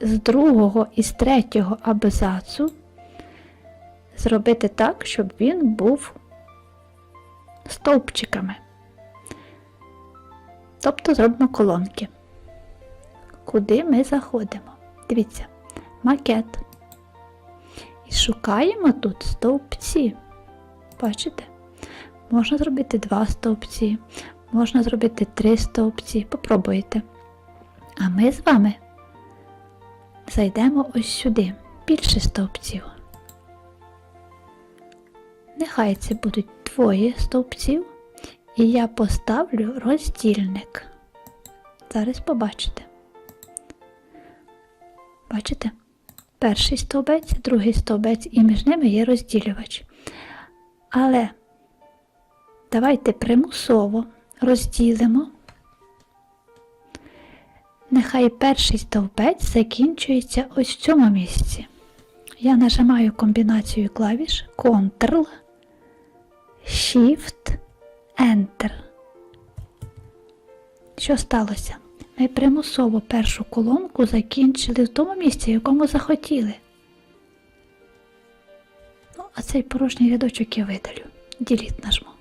з другого і з третього абзацу зробити так, щоб він був стовпчиками. Тобто зробимо колонки. Куди ми заходимо? Дивіться, макет. І шукаємо тут стовпці. Бачите? Можна зробити два стовпці, можна зробити три стовпці. Попробуйте. А ми з вами зайдемо ось сюди. Більше стовпців. Нехай це будуть двоє стовпців, і я поставлю роздільник. Зараз побачите. Бачите? Перший стовбець, другий стовбець, і між ними є розділювач. Але давайте примусово розділимо. Нехай перший стовбець закінчується ось в цьому місці. Я нажимаю комбінацію клавіш Ctrl, Shift, Enter. Що сталося? Ми примусово першу колонку закінчили в тому місці, в якому захотіли. Ну, а цей порожній рядочок я видалю. Діліт нажму.